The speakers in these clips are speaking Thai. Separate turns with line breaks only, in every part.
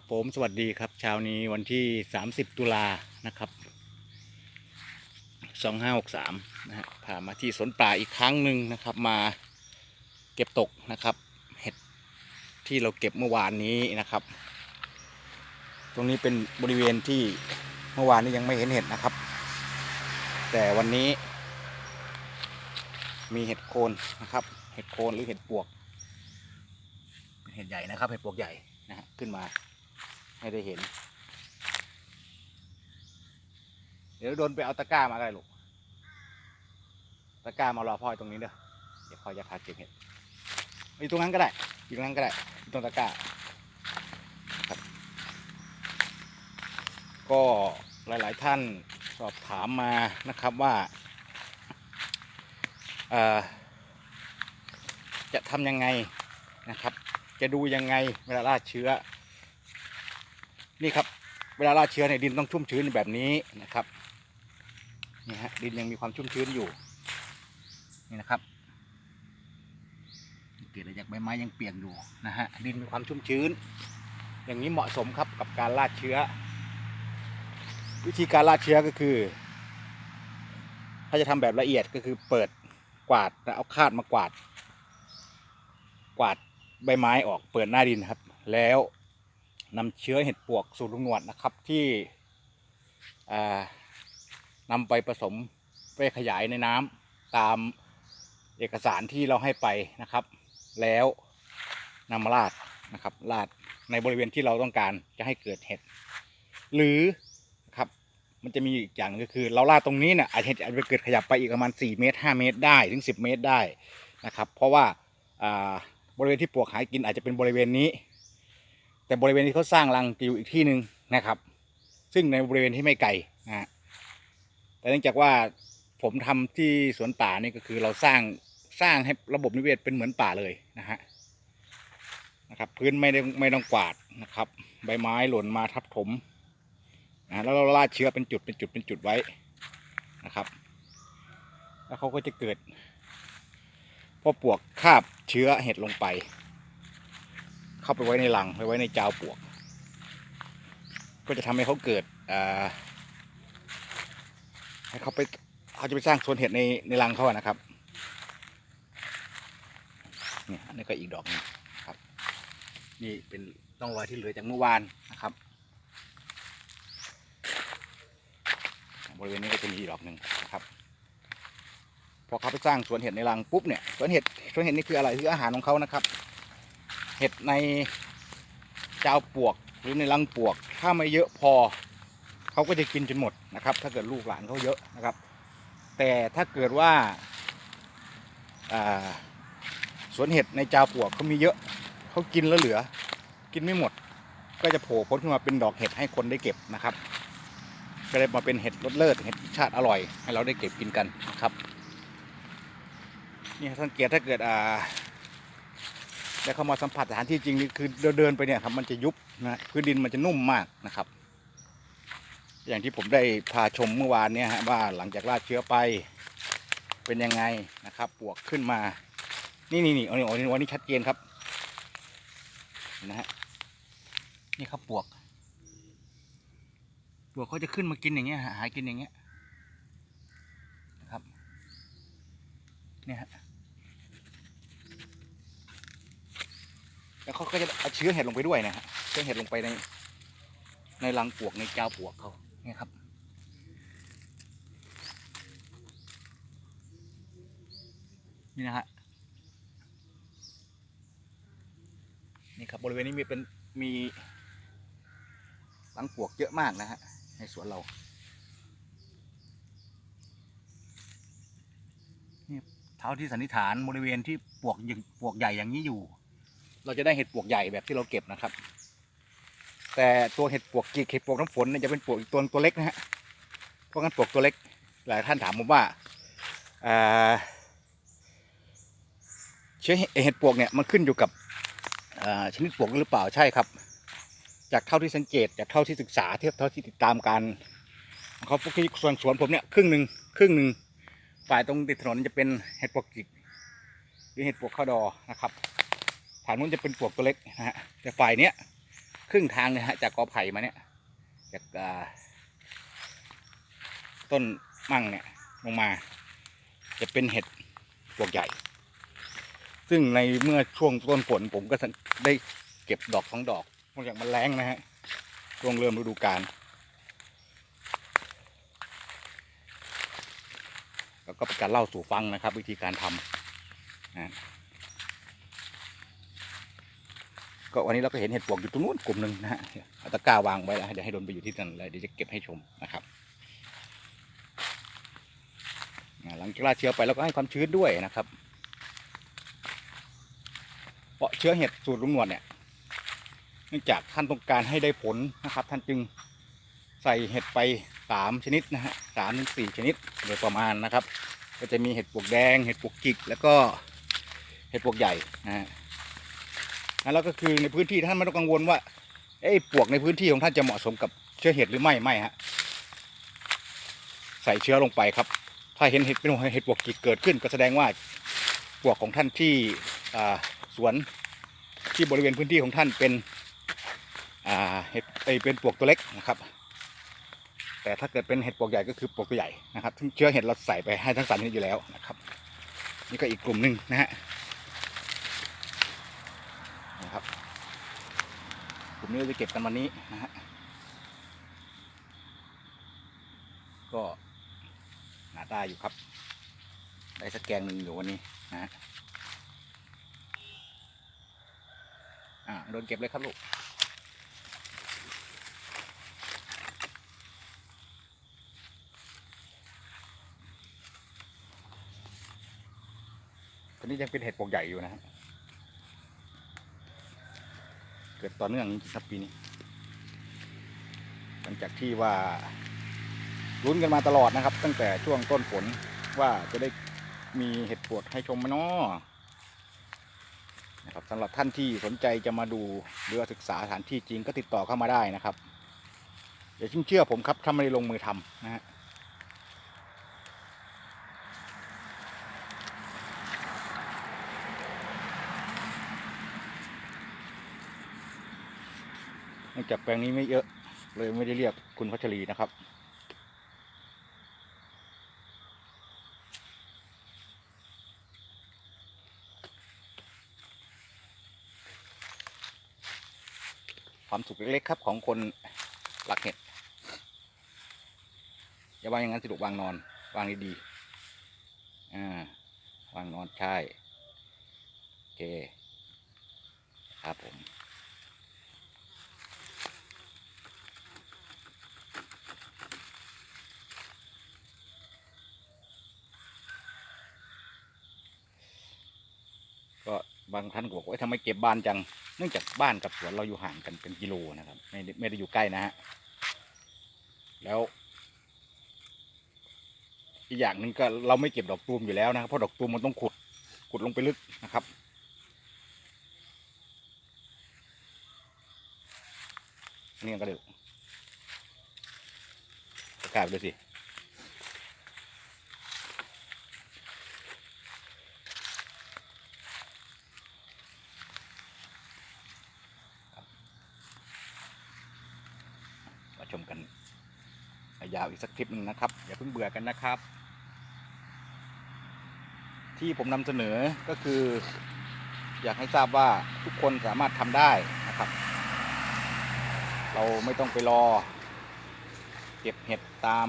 ครับผมสวัสดีครับเช้านี้วันที่ 30 ตุลานะครับ2563นะฮะพามาที่สวนป่าอีกครั้งหนึ่งนะครับ มาเก็บตกนะครับ เห็ดที่เราเก็บเมื่อวานนี้นะครับ ตรงนี้เป็นบริเวณที่เมื่อวานนี้ยังไม่เห็นเห็ดนะครับ แต่วันนี้มีเห็ดโคนนะครับ เห็ดโคนหรือเห็ดปวก เป็นเห็ดใหญ่นะครับ เห็ดปวกใหญ่นะฮะขึ้นมา ให้ได้เห็น เดี๋ยวโดนไปเอาตะกร้ามาอะไรลูก ตะกร้ามารอพ่อยตรงนี้เด้อ เดี๋ยวพ่อจะพาเก็บเห็ดอยู่ตรงนั้นก็ได้ อยู่ตรงนั้นก็ได้อยู่ตรงตะกร้าครับก็หลาย ๆ ท่านสอบถามมานะครับว่าจะทำยังไงนะครับ จะดูยังไงเวลาล่าเชื้อ นี่ครับ เวลาราดเชื้อในยดินต้องชุ่มชื้นแบบนี้นะครับนี่ฮะดินยังมีความชุ่มชื้นอยู่นี่นะครับเกิดจากใบไม้ยังเปียกอยู่นะฮะดินมีความชุ่มชื้น อย่างนี้เหมาะสมครับกับการราดเชื้อ วิธีการราดเชื้อก็คือ ถ้าจะทำแบบละเอียดก็คือเปิดกวาดแล้วเอาคาดมากวาด กวาดใบไม้ออกเปิดหน้าดินครับ แล้ว นำเชื้อเห็ดปวกสูตรลุงนวดนะครับที่นำไปผสมไปขยายในน้ำตามเอกสารที่เราให้ไปนะครับ แล้วนำมาราดนะครับราดในบริเวณที่เราต้องการจะให้เกิดเห็ด หรือครับมันจะมีอีกอย่างก็คือ เราราดตรงนี้เนี่ยอาจจะอาจจะเกิดขยับไปอีกประมาณ 4 เมตร 5 เมตรได้ถึง 10 เมตรได้นะครับ เพราะว่าบริเวณที่ปวกหายกินอาจจะเป็นบริเวณนี้ แต่บริเวณที่เขาสร้างรังจะอยู่อีกที่หนึ่งนะครับ ซึ่งในบริเวณที่ไม่ไกลนะฮะแต่เนื่องจากว่าผมทำที่สวนป่านี่ก็คือเราสร้างสร้างให้ระบบนิเวศเป็นเหมือนป่าเลยนะฮะนะครับพื้นไม่ได้ไม่ต้องกวาดนะครับ ใบไม้หล่นมาทับถมนะแล้วเราลาดเชื้อเป็นจุดเป็นจุดเป็นจุดไว้นะครับ แล้วเขาก็จะเกิดพอปลวกคาบเชื้อเห็ดลงไป เข้าไปไว้ในรังไปไว้ในจาวปวก ก็จะทำให้เขาเกิดอให้เขาไปเขาจะไปสร้างสวนเห็ดในในรังเขาอะนะครับนี่อันนี้ก็อีกดอกหนึงครับ นี่เป็นร่องรอยที่เหลือจากเมื่อวานนะครับ บริเวณนี้ก็จะมีอีกดอกหนึ่งนะครับพอเขาไปสร้างสวนเห็ดในรังปุ๊บเนี่ยสวนเห็ดสวนเห็ดนี่คืออะไรคืออาหารของเขานะครับ เห็ดในเจ้าปวกหรือในรังปวก ถ้าไม่เยอะพอเขาก็จะกินจนหมดนะครับ ถ้าเกิดลูกหลานเขาเยอะนะครับ แต่ถ้าเกิดว่าสวนเห็ดในเจ้าปวกเขามีเยอะเขากินแล้วเหลือ กินไม่หมด ก็จะโผล่พ้นขึ้นมาเป็นดอกเห็ดให้คนได้เก็บนะครับ ก็เลยมาเป็นเห็ดรสเลิศเห็ดชาติอร่อย ให้เราได้เก็บกินกันนะครับนี่สังเกตถ้าเกิดอ่า แล้วเข้ามาสัมผัสสถานที่จริงนี่คือเดินเดินไปเนี่ยครับมันจะยุบนะพื้นดินมันจะนุ่มมากนะครับ อย่างที่ผมได้พาชมเมื่อวานเนี่ยฮะว่าหลังจากราดเชื้อไปเป็นยังไงนะครับปวกขึ้นมา นี่นี่นี่อันนี้อันนี้อันนี้ชัดเจนครับนะฮะนี่ครับปวก ปวกเขาจะขึ้นมากินอย่างเงี้ยหากินอย่างเงี้ยนะครับเนี่ยฮะ แล้ว เขาก็จะเอาเชื้อเห็ดลงไปด้วยนะฮะเชื้อเห็ดลงไปใน ในรังปวกในเจ้าปวกเขาเนี่ยครับนี่นะฮะนี่ครับบริเวณนี้มีเป็นมีรังปวกเยอะมากนะฮะในสวนเรานี่เท่าที่สันนิษฐานบริเวณที่ปวกใหญ่ปวกใหญ่อย่างนี้อยู่ เราจะได้เห็ดปวกใหญ่แบบที่เราเก็บนะครับ แต่ตัวเห็ดปวกกีกเห็ดปวกน้ำฝนเนี่ยจะเป็นปวกอีกตัวตัวเล็กนะฮะเพราะงั้นปวกตัวเล็กหลายท่านถามผมว่าเออเชื้อเห็ดปวกเนี่ยมันขึ้นอยู่กับชนิดปวกหรือเปล่าใช่ครับ จากเท่าที่สังเกตจากเท่าที่ศึกษาเทียบเท่าที่ติดตามการเขาพวกที่ส่วนสวนผมเนี่ยครึ่งหนึ่งครึ่งหนึ่งฝ่ายตรงติดถนนจะเป็นเห็ดปวกจิกหรือเห็ดปวกข้าวดอนะครับ ฐานนู้นจะเป็นปลวกตัวเล็กนะฮะแต่ฝ่ายเนี้ยครึ่งทางเนี่ยฮะจากกอไผ่มาเนี่ยจากต้นมั่งเนี่ยลงมาจะเป็นเห็ดปลวกใหญ่ ซึ่งในเมื่อช่วงต้นฝนผมก็ได้เก็บดอกทั้งดอกเนื่องจากมันแรงนะฮะช่วงเริ่มฤดูกาลแล้วก็เป็นการเล่าสู่ฟังนะครับ วิธีการทำนะ ก็วันนี้เราก็เห็นเห็ดปวกอยู่ตรงนู้นกลุ่มหนึ่งนะฮะเอาตะกร้าวางไว้แล้วเดี๋ยวให้โดนไปอยู่ที่นั่นเลยเดี๋ยวจะเก็บให้ชมนะครับหลังจากราเชื้อไปเราก็ให้ความชื้นด้วยนะครับ เพราะเชื้อเห็ดสูตรลุงหนวดเนี่ยเนื่องจากท่านต้องการให้ได้ผลนะครับ ท่านจึงใส่เห็ดไปสามชนิดนะฮะสามถึงสี่ชนิดโดยประมาณนะครับ ก็จะมีเห็ดปวกแดง เห็ดปวกจิก แล้วก็เห็ดปวกใหญ่นะฮะ แล้วก็คือในพื้นที่ท่านไม่ต้องกังวลว่าไอ้ปวกในพื้นที่ของท่านจะเหมาะสมกับเชื้อเห็ดหรือไม่ไม่ฮะใส่เชื้อลงไปครับ ถ้าเห็นเห็ดเป็นเห็ดปวกจิกเกิดขึ้น ก็แสดงว่าปวกของท่านที่สวนที่บริเวณพื้นที่ของท่านเป็นเห็ดไอเป็นปวกตัวเล็กนะครับ แต่ถ้าเกิดเป็นเห็ดปวกใหญ่ก็คือปวกตัวใหญ่นะครับซึ่งเชื้อเห็ดเราใส่ไปให้ทั้งสามชนิดอยู่แล้วนะครับ นี่ก็อีกกลุ่มหนึ่งนะฮะนะครับ กลุ่มนี้จะเก็บกันวันนี้นะฮะก็หนาตาอยู่ครับ ได้สแกงหนึ่งอยู่วันนี้นะฮะอ่าโดนเก็บเลยครับลูกตอนนี้ยังเป็นเห็ดปกใหญ่อยู่นะฮะ เกิดต่อเนื่องจริงครับปีนี้ หลังจากที่ว่าลุ้นกันมาตลอดนะครับ ตั้งแต่ช่วงต้นฝนว่าจะได้มีเห็ดปวกให้ชมไหมนาะนะครับสำหรับท่านที่สนใจจะมาดูหรือว่าศึกษาสถานที่จริงก็ติดต่อเข้ามาได้นะครับอย่าเชื่อเชื่อผมครับถ้าไม่ได้ลงมือทำนะฮะ นื่องจากแปลงนี้ไม่เยอะ เลยไม่ได้เรียกคุณพัชรีนะครับ ความสุขเล็กๆครับของคนหลักเห็ด อย่าวางอย่างนั้นสิลูกวางนอน วางดีๆอ่าวางนอนใช่ โอเค ครับผม ก็บางท่านก็บอกว่าทำไมเก็บบ้านจัง เนื่องจากบ้านกับสวนเราอยู่ห่างกันเป็นกิโลนะครับ ไม่ได้ไม่ได้อยู่ใกล้นะฮะ แล้ว อีกอย่างหนึ่งก็เราไม่เก็บดอกตูมอยู่แล้วนะครับเพราะดอกตูมมันต้องขุดขุดลงไปลึกนะครับนี่ก็เดี๋ยวปราศไปเลยสิ มาชมกันยาวอี กสักคลิปหนึ่งนะครับอย่าเพิ่งเบื่อกันนะครับ ที่ผมนำเสนอก็คือ อยากให้ทราบว่าทุกคนสามารถทำได้นะครับ เราไม่ต้องไปรอ เก็บเห็ดตาม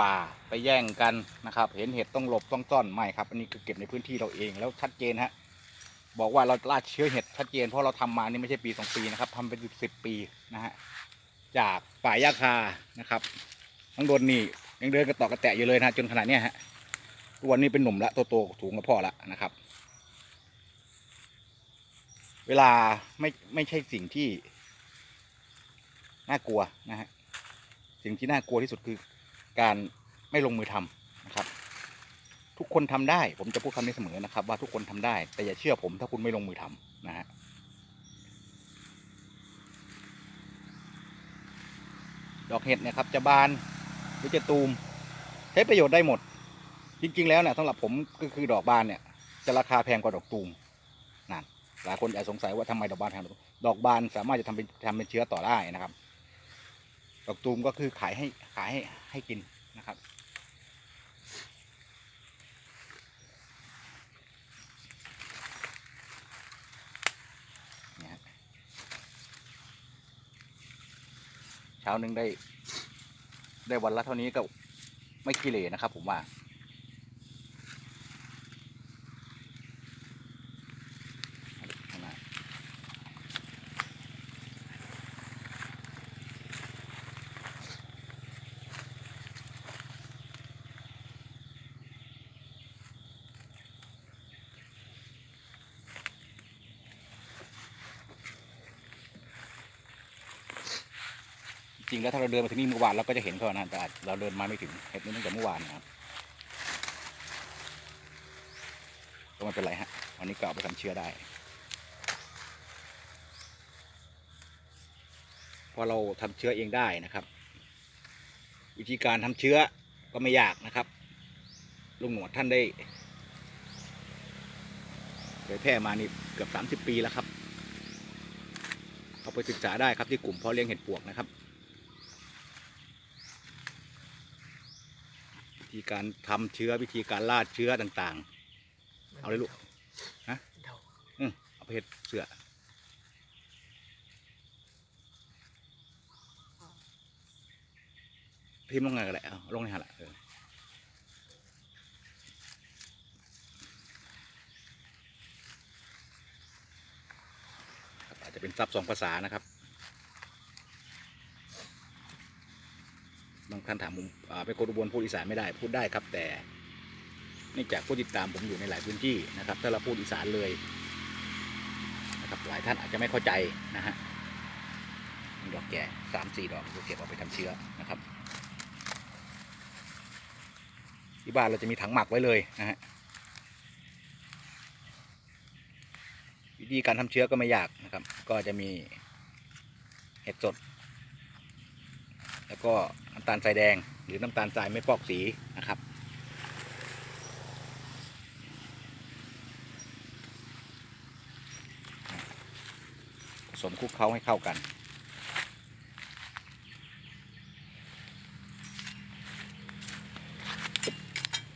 ป่าไปแย่งกันนะครับ เห็นเห็ดต้องหลบต้องซ่อนไม่ครับอันนี้คือเก็บในพื้นที่เราเองแล้วชัดเจนฮะบอกว่าเราล่าเชื้อเห็ดชัดเจนเพราะเราทำมานี่ไม่ใช่ปีสองปีนะครับทำเป็นสิบปีนะฮะจากป่ายาคานะครับ ทั้งโดนนี่ยังเดินกระต่อกระแตะอยู่เลยนะจนขนาดเนี้ยฮะทุกวันนี้เป็นหนุ่มละโตๆสูงกับพ่อละนะครับ เวลาไม่ไม่ใช่สิ่งที่น่ากลัวนะฮะสิ่งที่น่ากลัวที่สุดคือการไม่ลงมือทำนะครับ ทุกคนทำได้ ผมจะพูดคำนี้เสมอนะครับ ว่าทุกคนทำได้ แต่อย่าเชื่อผมถ้าคุณไม่ลงมือทำนะฮะดอกเห็ดเนี่ยครับจะบาน รือจะตูมใช้ประโยชน์ได้หมด จริง ๆ แล้วเนี่ยสำหรับผมก็คือดอกบานเนี่ย จะราคาแพงกว่าดอกตูมนั่นหลายคนอาจสงสัยว่าทำไมดอกบานแพงดอกบานสามารถจะทำเป็นทำเป็นเชื้อต่อได้นะครับ ดอกตูมก็คือขายให้ขายให้ให้กินนะครับเนี่ยฮะเช้าหนึ่งได้ ได้วันละเท่านี้ก็ไม่ขี้เหร่นะครับผมว่า จริงแล้วถ้าเราเดินมาถึงนี่เมื่อวานเราก็จะเห็นเขานะแต่เราเดินมาไม่ถึงเห็นนี่ตั้งแต่เมื่อวานนะครับก็ไม่เป็นไรฮะวันนี้ก็เอาไปทำเชื้อได้เพราะเราทำเชื้อเองได้นะครับ วิธีการทำเชื้อก็ไม่ยากนะครับลุงหนวดท่านได้เผยแพร่มานี่เกือบสามสิบ30ปีแล้วครับ เอาไปศึกษาได้ครับที่กลุ่มพาะเลี้ยงเห็ดปวกนะครับ ธีการทำเชื้อวิธีการล่าเชื้อต่างๆ เอาเลยลูกฮะอืมเอาไปเห็ดเสือพิมพ์ลงไงก็ได้เอาลงในหันละเออครับอาจจะเป็นซับสองภาษานะครับ บาง ท่านถามผมเป็นคนอุบลพูดอีสานไม่ได้พูดได้ครับ แต่เนื่องจากผู้ติดตามผมอยู่ในหลายพื้นที่นะครับ ถ้าเราพูดอีสานเลยนะครับหลายท่านอาจจะไม่เข้าใจนะฮะดอกแก่สามสี่ดอกเราเก็บเอาไปทำเชื้อนะครับที่บ้านเราจะมีถังหมักไว้เลยนะฮะวิธีการทำเชื้อก็ไม่ยากนะครับ ก็จะมีเห็ดสด แล้วก็น้ำตาลทรายแดง หรือน้ำตาลทรายไม่ฟอกสีนะครับ ผสมคลุกเคล้าให้เข้ากัน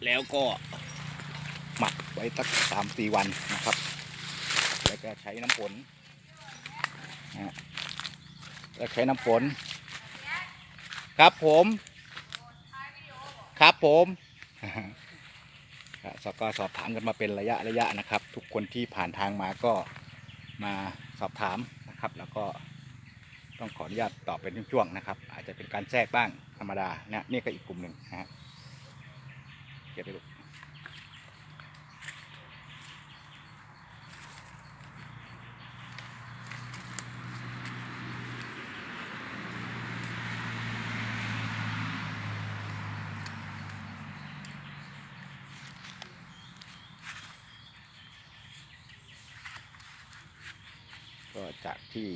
แล้วก็หมักไว้สักสามสี่วันนะครับ แล้วก็ใช้น้ำฝนนะแล้วใช้น้ำฝน ครับผมครับผมครับก็สอบถามกันมาเป็นระยะระยะนะครับ ทุกคนที่ผ่านทางมาก็มาสอบถามนะครับ แล้วก็ต้องขออนุญาตตอบเป็นช่วงๆนะครับ อาจจะเป็นการแทรกบ้างธรรมดาเนี่ยนี่ก็อีกกลุ่มหนึ่งนะฮะเก็บไปลูก ก็จากที่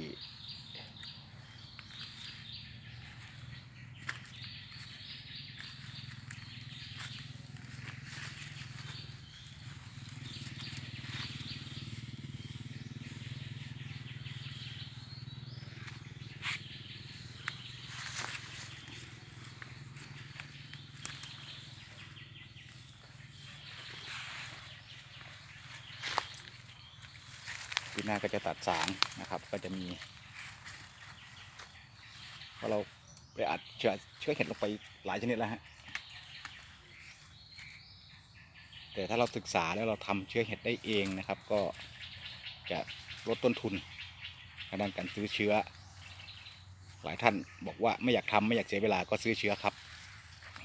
หน้าก็จะตัดสางนะครับ ก็จะมีเพราะเราไปอัดเชื้อเชื้อเห็ดลงไปหลายชนิดแล้วฮะแต่ถ้าเราศึกษาแล้วเราทำเชื้อเห็ดได้เองนะครับ ก็จะลดต้นทุนทางด้านการซื้อเชื้อ หลายท่านบอกว่าไม่อยากทำไม่อยากเสียเวลาก็ซื้อเชื้อครับ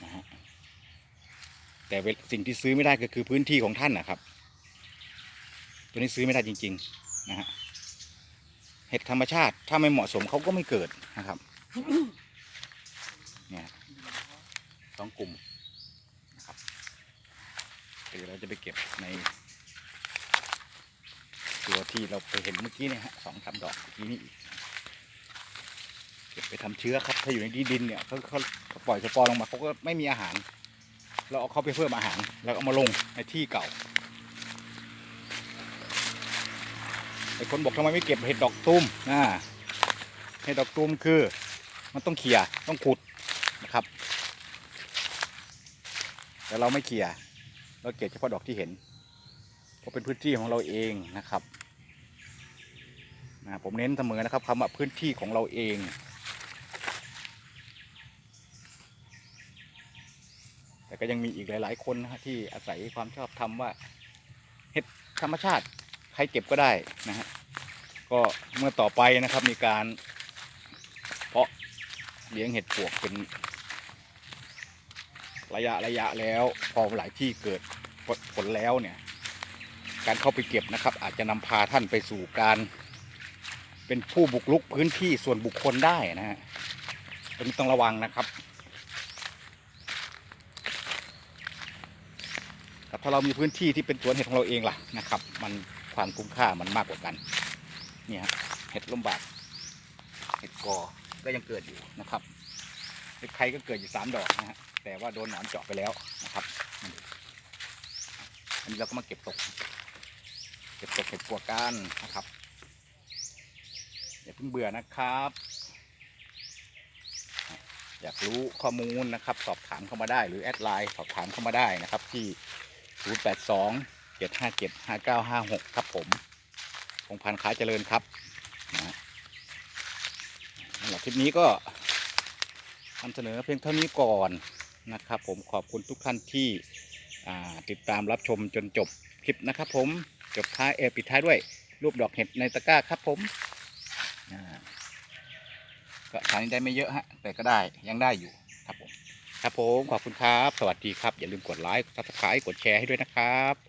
นะฮะแต่สิ่งที่ซื้อไม่ได้ก็คือพื้นที่ของท่านนะครับ ตัวนี้ซื้อไม่ได้จริง ๆ นะฮะเห็ดธรรมชาติถ้าไม่เหมาะสมเขาก็ไม่เกิดนะครับเนี่ยสองกลุ่มนะครับเดี๋ยวเราจะไปเก็บใน ตัวที่เราไปเห็นเมื่อกี้เนี่ยฮะสองสามดอกเมื่อกี้นี่อีกเก็บไปทำเชื้อครับถ้าอยู่ในที่ดินเนี่ยเขาเขาปล่อยสปอร์ลงมาเขาก็ไม่มีอาหาร เราเอาเขาไปเพิ่มอาหาร แล้วเอามาลงในที่เก่า ไอ้คนบอกทำไมไม่เก็บเห็ดดอกตุ้มอ่าเห็ดดอกตุ้มคือ มันต้องเขี่ยต้องขุดนะครับ แต่เราไม่เขี่ยเราเก็บเฉพาะดอกที่เห็นเพราะเป็นพื้นที่ของเราเองนะครับนะผมเน้นเสมอนะครับคำว่าพื้นที่ของเราเองแต่ก็ยังมีอีกหลาย ๆ คนนะที่อาศัยความชอบธรรมว่าเห็ดธรรมชาติ รเก็บก็ได้นะฮะก็เมื่อต่อไปนะครับมีการ เพาะเลี้ยงเห็ดปวกเป็น ระยะระยะแล้วพอหลายที่เกิดผลแล้วเนี่ย การเข้าไปเก็บนะครับ อาจจะนำพาท่านไปสู่การ เป็นผู้บุกรุกพื้นที่ส่วนบุคคลได้นะฮะตรงนี้ต้องระวังนะครับครับถ้าเรามีพื้นที่ที่เป็นสวนเห็ดของเราเองล่ะนะครับ มัน ความคุ้มค่ามันมากกว่ากันเนี่ยฮะเห็ดลมบากเห็ดกอก็ยังเกิดอยู่นะครับเห็ดไข่ก็เกิดอยู่สามดอกนะฮะแต่ว่าโดนหนอนเจาะไปแล้วนะครับอันนี้เราก็มาเก็บตก เก็บตกเห็ดปัวก้านนะครับอย่าเพิ่งเบื่อนะครับ อยากรู้ข้อมูลนะครับ สอบถามเข้ามาได้หรือแอดไลน์สอบถามเข้ามาได้นะครับที่ 082 0 8 2 7 5 7 5 9 5 6ครับผมพงพันธ์ค้าเจริญครับนะสำหรับคลิปนี้ก็นำเสนอเพียงเท่านี้ก่อนนะครับผมขอบคุณทุกท่านที่ติดตามรับชมจนจบคลิปนะครับผมจบท้ายเอปิดท้ายด้วยรูปดอกเห็ดในตะกร้าครับผมก็ทานได้ไม่เยอะฮะแต่ก็ได้ยังได้อยู่ครับผมครับผมขอบคุณครับ สวัสดีครับ อย่าลืมกดไลค์กดซับสไครต์กดแชร์ให้ด้วยนะครับ